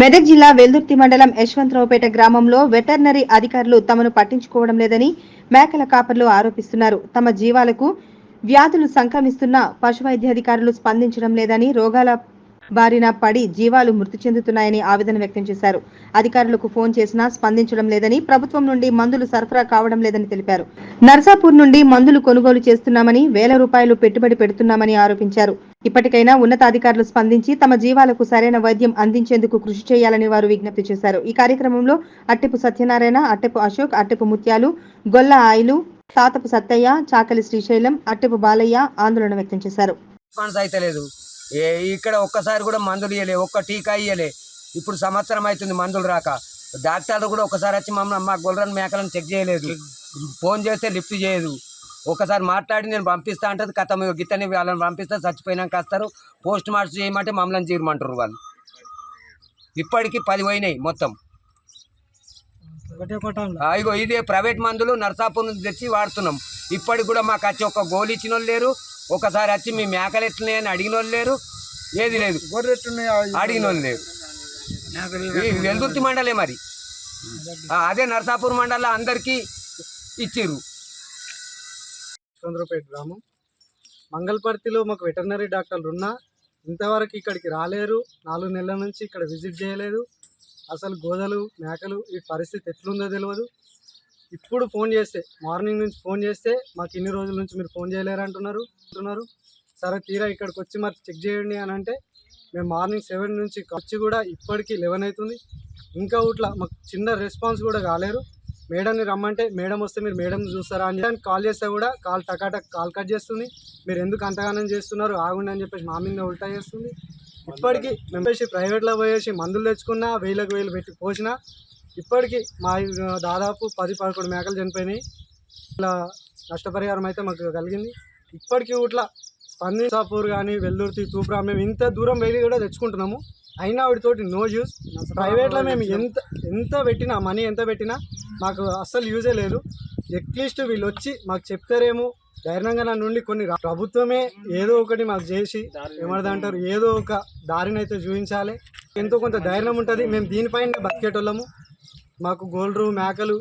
మెదక్ జిల్లా వెల్దుర్తి మండలం యశ్వంతరావుపేట గ్రామంలో వెటర్నరీ అధికారులు తమను పట్టించుకోవడం లేదని మేకల కాపర్లు ఆరోపిస్తున్నారు. తమ జీవాలకు వ్యాధులు సంక్రమిస్తున్న పశువైద్యాధికారులు స్పందించడం లేదని రోగాల బారిన పడి జీవాలు మృతి చెందుతున్నాయని ఆవేదన వ్యక్తం చేశారు. అధికారులకు ఫోన్ చేసినా స్పందించడం లేదని ప్రభుత్వం నుండి మందులు సరఫరా కావడం లేదని తెలిపారు. నర్సాపూర్ నుండి మందులు కొనుగోలు చేస్తున్నామని వేల రూపాయలు పెట్టుబడి పెడుతున్నామని ఆరోపించారు. ఇప్పటికైనా ఉన్నతాధికారులు స్పందించి తమ జీవాలకు సరైన వైద్యం అందించేందుకు కృషి చేయాలని వారు విజ్ఞప్తి చేశారు. ఈ కార్యక్రమంలో అట్టెపు సత్యనారాయణ అట్టెపు అశోక్ అట్టెపు ముత్యాలు గొల్ల ఆయిలు తాతపు సత్తయ్య చాకలి శ్రీశైలం అట్టెపు బాలయ్య ఆందోళన వ్యక్తం చేశారు. ఇక్కడ ఒక్కసారి కూడా మందులు ఇవ్వలే ఒక్క టీకా ఇవ్వలే ఇప్పుడు సంవత్సరం అవుతుంది మందులు రాక. డాక్టర్లు కూడా ఒకసారి వచ్చి మమ్మల్ని మా గొర్రెలను మేకలను చెక్ చేయలేదు. ఫోన్ చేస్తే లిఫ్ట్ చేయదు. ఒకసారి మాట్లాడి నేను పంపిస్తా అంటది కథ గిత్తని వాళ్ళని పంపిస్తే చచ్చిపోయినాక వస్తారు పోస్ట్ మార్టం చేయమంటే మమ్మల్ని చీరమంటారు వాళ్ళు. ఇప్పటికి పది పోయినాయి మొత్తం. ఇగో ఇదే ప్రైవేట్ మందులు నర్సాపూర్ నుంచి తెచ్చి వాడుతున్నాం. ఇప్పటికి కూడా మాకు వచ్చి ఒక గోలు ఇచ్చిన వాళ్ళు లేరు. ఒకసారి వచ్చి మీ మేకలు ఎట్లున్నాయని అడిగిన వాళ్ళు లేరు. ఏది లేదు. అడిగిన వాళ్ళు లేరు. వెల్దుర్తి మండలే మరి. అదే నర్సాపూర్ మండలం అందరికీ ఇచ్చిర్రు. చంద్రపేట గ్రామం. మంగళపర్తిలో మాకు వెటర్నరీ డాక్టర్లు ఉన్నా ఇంతవరకు ఇక్కడికి రాలేరు. నాలుగు నెలల నుంచి ఇక్కడ విజిట్ చేయలేదు. అసలు గోదలు మేకలు ఈ పరిస్థితి ఎట్లుందో తెలియదు ఇప్పుడు ఫోన్ చేస్తే మార్నింగ్ నుంచి ఫోన్ చేస్తే మాకు ఇన్ని రోజుల నుంచి మీరు ఫోన్ చేయలేరు అంటున్నారు అంటున్నారు. సరే తీరా ఇక్కడికి వచ్చి మరి చెక్ చేయండి అని అంటే మేము మార్నింగ్ సెవెన్ నుంచి వచ్చి కూడా ఇప్పటికీ లెవెన్ అవుతుంది. ఇంకా ఇట్లా మాకు చిన్న రెస్పాన్స్ కూడా కాలేరు. మేడంని రమ్మంటే మేడం వస్తే మీరు మేడం చూస్తారా అని చెప్పి కాల్ చేస్తే కూడా కాల్ టకాటక్ కాల్ కట్ చేస్తుంది. మీరు ఎందుకు అంతగానం చేస్తున్నారు? ఆగుండి అని చెప్పేసి మా మీద ఉల్టా చేస్తుంది. ఇప్పటికీ మేము ప్రైవేట్లో పోయేసి మందులు తెచ్చుకున్నా వేలకు వేలు పెట్టి పోసినా ఇప్పటికీ మా దాదాపు పది పదకొండు మేకలు చనిపోయినాయి. ఇట్లా నష్టపరిహారం అయితే మాకు కలిగింది. ఇప్పటికీ ఇట్లా స్పందించాపూర్ కానీ వెల్లుర్తి తూప్రా మేము ఇంత దూరం వెళ్ళి కూడా తెచ్చుకుంటున్నాము. అయినా వాటితోటి నో యూస్ ప్రైవేట్లో మేము ఎంత ఎంత పెట్టినా మనీ ఎంత పెట్టినా మాకు అస్సలు యూజే లేదు. అట్లీస్ట్ వీళ్ళు వచ్చి మాకు చెప్తారేమో. ధైర్యంగా నా నుండి కొన్ని ప్రభుత్వమే ఏదో ఒకటి మాకు చేసి ఏమడదంటారు ఏదో ఒక దారిని అయితే చూపించాలి. ఎంతో కొంత ధైర్యం ఉంటుంది. మేము దీనిపైన బతికేటోళ్ళము. మాకు గోల్డ్రు మేకలు